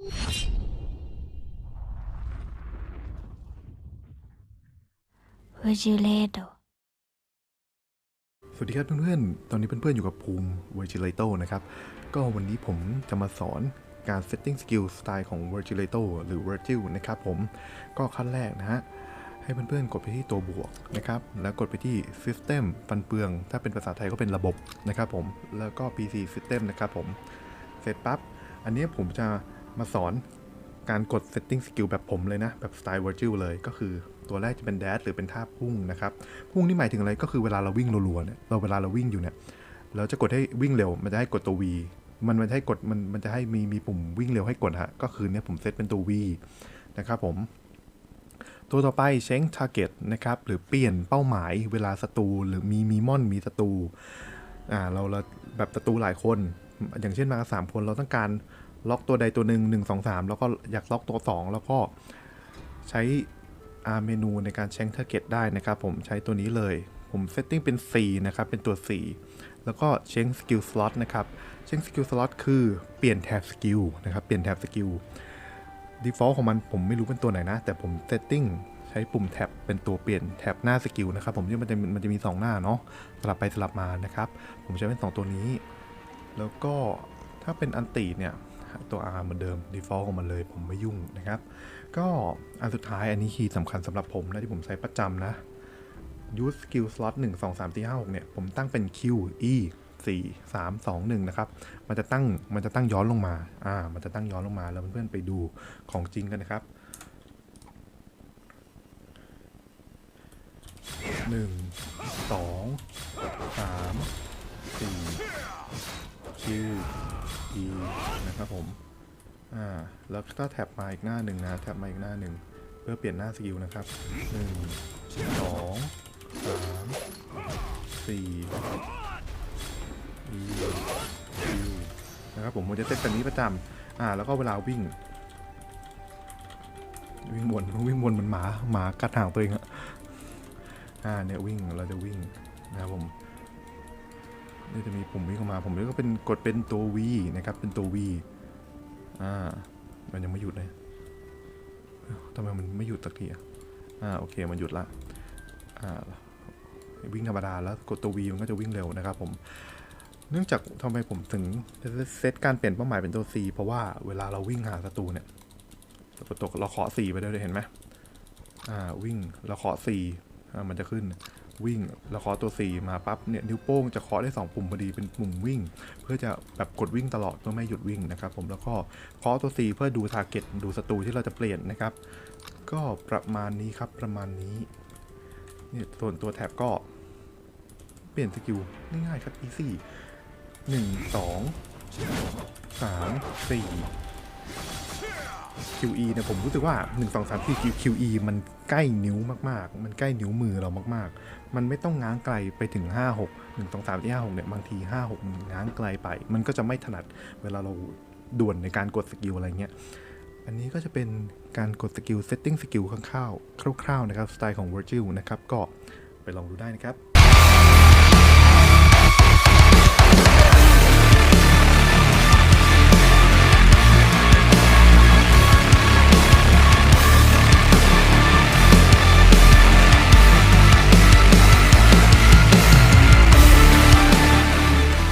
Vigilator สวัสดีครับเพื่อนๆ ตอนนี้เพื่อนๆ อยู่กับภูมิ Virgilato นะครับ ก็วันนี้ผมจะมาสอนการ setting skill สไตล์ของ Virgilato หรือ Virgil นะครับผม ก็ขั้นแรกนะฮะ ให้เพื่อนๆ กดไปที่ตัวบวกนะครับ แล้วกดไปที่ System ฟันเฟือง ถ้าเป็นภาษาไทยก็เป็นระบบนะครับผม แล้วก็ PC System นะครับผม เสร็จปั๊บ อันนี้ผมจะ มาสอนการกด setting skill แบบผมเลยนะ แบบสไตล์ Virgil เลยก็คือตัวแรกจะเป็น dash หรือเป็นท่าพุ่งนะครับ พุ่งนี่หมายถึงอะไรก็คือเวลาเราวิ่งรัวๆเนี่ยเราเวลาเราวิ่งอยู่เนี่ยเราจะกดให้วิ่งเร็ว มันจะให้กดตัว V มันมันจะให้กดมันมันจะให้มีมีปุ่มวิ่งเร็วให้กดฮะก็คือเนี่ยผมเซตเป็นตัว V นะครับผม ตัวต่อไปเช้ง target นะครับหรือเปลี่ยนเป้าหมายเวลาศัตรูหรือมีมีมอนมีศัตรูอ่าเราเราแบบศัตรูหลายคน อย่างเช่นมากสามคนเราต้องการล็อกตัวใดตัวหนึ่งหนึ่งสองสามแล้วก็อยากล็อกตัวสองแล้วก็ใช้อาเมนูในการแชง t า r g เก็ตได้นะครับ ผมใช้ตัวนี้เลย ผมเซตติ้งเป็น4นะครับ เป็นตัว4แล้วก็เชงสกิลสล็อตนะครับ เชงสกิลสล็อตคือเปลี่ยนแท็บสกิลนะครับ เปลี่ยนแท็บสกิล default ของมันผมไม่รู้เป็นตัวไหนนะ แต่ผมเซตติ้งใช้ปุ่มแท็บเป็นตัวเปลี่ยนแท็บหน้าสกิลนะครับ ผมที่มันจะมันจะมี 2 หน้าเนาะสลับไปสลับมานะครับ ผมใช้เป็น 2 ตัวนี้ แล้วก็ถ้าเป็นอันตีเนี่ยตัว R เหมือนเดิม default ของมันเลยผมไม่ยุ่งนะครับ ก็อันสุดท้ายอันนี้คีย์สำคัญสำหรับผมนะที่ผมใช้ประจำนะ use skill slot 1 2 3 4 5 6เนี่ยผมตั้งเป็น Q E 4 3 2 1 นะครับ มันจะตั้ง มันจะตั้งย้อนลงมา อ่า มันจะตั้งย้อนลงมา แล้วเพื่อนๆไปดูของจริงกันนะครับ 1 2 3 4 ชื่อ e นะครับผม อ่า แล้วก็แท็บมาอีกหน้าหนึ่งนะ แท็บมาอีกหน้าหนึ่ง เพื่อเปลี่ยนหน้าสกิลนะครับหนึ่งสองสามสี่ e q นะครับผมผมจะเต้นแบบนี้ประจำอ่า แล้วก็เวลาวิ่ง วิ่งวนวิ่งวนเหมือนหมาหมากัดหางตัวเองอะอ่าเนี่ยวิ่งเราจะวิ่งนะครับผม นี่จะมีปุ่มวิ่งเข้ามา ผมกว่าเป็นกดเป็นตัว V นะครับ เป็นตัว V อ่า มันยังไม่หยุดเลยทำไมมันไม่หยุดสักทีอะ อ่า โอเค มันหยุดละ อ่า วิ่งธรรมดาแล้วกดตัว V มันก็จะวิ่งเร็วนะครับผม เนื่องจากทำไมผมถึงเซตการเปลี่ยนเป้าหมายเป็นตัว C เพราะว่าเวลาเราวิ่งหาศัตรูเนี่ยเราตกเราเคาะ C ไปด้วยเห็นไหมอ่า วิ่งเราเคาะ C อ่ามันจะขึ้น วิ่งเราเคาะตัว C มาปั๊บเนี่ยนิ้วโป้งจะเคาะได้2ปุ่มพอดีเป็นปุ่มวิ่ง เพื่อจะแบบกดวิ่งตลอดเพื่อไม่หยุดวิ่งนะครับผมแล้วก็เคาะตัว C เพื่อดูทาร์เก็ตดูศัตรูที่เราจะเปลี่ยนนะครับก็ประมาณนี้ครับประมาณนี้เนี่ยส่วนตัวแท็บก็เปลี่ยนสกิลง่ายๆครับ easy หนึ่งสองสามสี่ QE เนี่ยผมรู้สึกว่า 1 2 3 4 QE มัน ใกล้นิ้วมากๆ มันใกล้นิ้วมือเรามากๆ มันไม่ต้องง้างไกลไปถึง 5 6 1 2 3 4 5 6เนี่ยบางที 5 6มันง้างไกลไป มันก็จะไม่ถนัดเวลาเราด่วนในการกดสกิลอะไรเงี้ย อันนี้ก็จะเป็นการกดสกิล setting สกิลคร่าวๆคร่าวๆนะครับสไตล์ของ Virgil นะครับก็ไปลองดูได้นะครับ